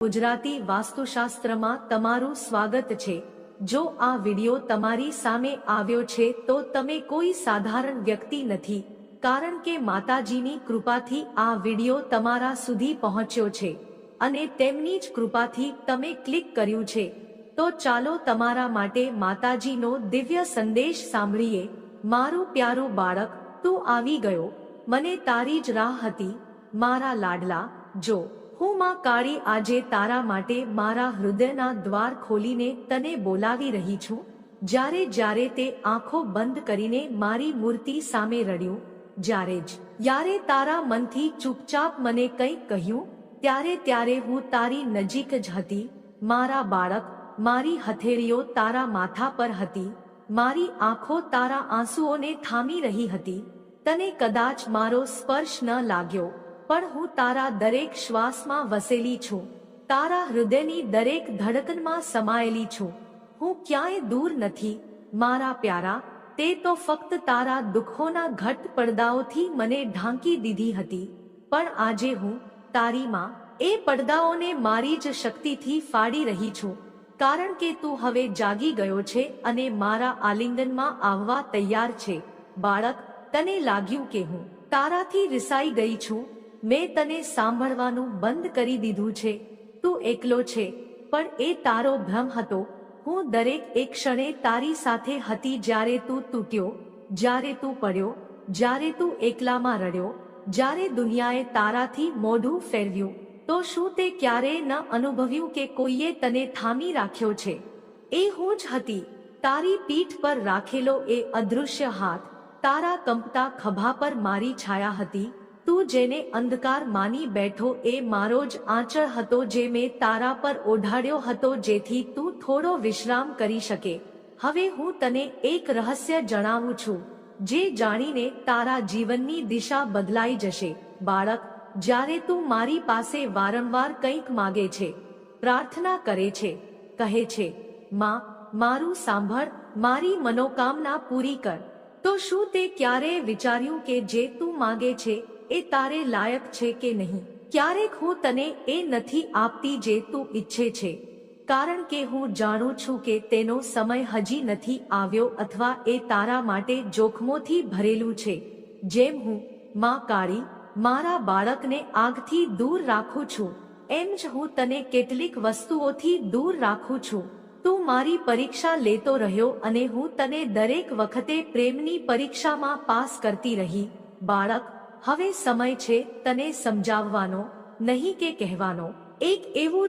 ગુજરાતી વાસ્તુશાસ્ત્રમાં તમારું સ્વાગત છે. જો આ વિડિયો તમારી સામે આવ્યો છે તો તમે કોઈ સાધારણ વ્યક્તિ નથી, કારણ કે માતાજીની કૃપાથી આ વિડિયો તમારા સુધી પહોંચ્યો છે અને તેમની જ કૃપાથી તમે ક્લિક કર્યું છે. તો ચાલો તમારા માટે માતાજીનો દિવ્ય સંદેશ સાંભળીએ. મારું પ્યારું બાળક, તું આવી ગયો. મને તારી જ રાહ હતી. મારા લાડલા, જો હું માં કાળી આજે તારા માટે મારા હૃદયના દ્વાર ખોલીને તને બોલાવી રહી છું. જ્યારે જ્યારે તે આંખો બંધ કરીને મારી મૂર્તિ સામે રડ્યું, જ્યારે જ, યારે તારા મનથી ચૂપચાપ મને કંઈક કહ્યું, ત્યારે ત્યારે હું તારી નજીક જ હતી. મારા બાળક, મારી હથેળીઓ તારા માથા પર હતી. મારી આંખો તારા આંસુઓને થામી રહી હતી. તને કદાચ મારો સ્પર્શ ન લાગ્યો. પણ હું તારા દરેક શ્વાસમાં વસેલી છું. તારા હૃદયની દરેક ધડકનમાં સમાયેલી છું. હું ક્યાંય દૂર નથી. મારા પ્યારા, તે તો ફક્ત તારા દુઃખોના ઘટ પડદાઓથી મને ઢાંકી દીધી હતી. પણ આજે હું તારીમાં એ પડદાઓને મારી જ શક્તિથી ફાડી રહી છું. કારણ કે તું હવે જાગી ગયો છે અને મારા આલિંગનમાં આવવા તૈયાર છે. બાળક, તને લાગ્યું કે હું તારાથી રિસાઈ ગઈ છું? મેં તને સાંભળવાનું બંધ કરી દીધું છે. તું એકલો છે, પણ એ તારો ભ્રમ હતો. હું દરેક એક ક્ષણે તારી સાથે હતી જ્યારે તું તૂટ્યો, જ્યારે તું પડ્યો, જ્યારે તું એકલામાં રડ્યો, જ્યારે દુનિયાએ તારાથી મોઢું ફેરવ્યું. તો શું તે ક્યારેય ન અનુભવ્યું કે કોઈએ તને થામી રાખ્યો છે? એ હું જ હતી. તારી પીઠ પર રાખેલો એ અદૃશ્ય હાથ, તારા કંપતા ખભા પર મારી છાયા હતી. તું જેને અંધકાર માની બેઠો એ મારો જ આંચળ હતો જે મેં તારા પર ઓઢાડ્યો હતો જેથી તું થોડો વિશ્રામ કરી શકે. હવે હું તને એક રહસ્ય જણાવું છું, જે જાણીને તારા જીવનની દિશા બદલાઈ જશે. બાળક, જ્યારે તું મારી પાસે વારંવાર કંઈક માગે છે, પ્રાર્થના કરે છે, કહે છે, માં, મારું સાંભળ, મારી મનોકામના પૂરી કર. તો શું તે ક્યારેય વિચાર્યું કે જે તું માગે છે એ તારે લાયક છે કે નહીં? ક્યારેક હું તને એ નથી આપતી જે તું ઈચ્છે છે. કારણ કે હું જાણું છું કે તેનો સમય હજી નથી આવ્યો અથવા એ તારા માટે જોખમોથી ભરેલું છે. જેમ હું, માં કાળી, મારા બાળકને આગથી દૂર રાખું છું. એમ જ હું તને કેટલીક વસ્તુઓથી દૂર રાખું છું. તું મારી પરીક્ષા લેતો રહ્યો અને હું તને દરેક વખતે પ્રેમની પરીક્ષામાં પાસ કરતી રહી. બાળક હવે સમય છે તને સમજાવવાનો નહીં કે કહેવાનો. એક એવું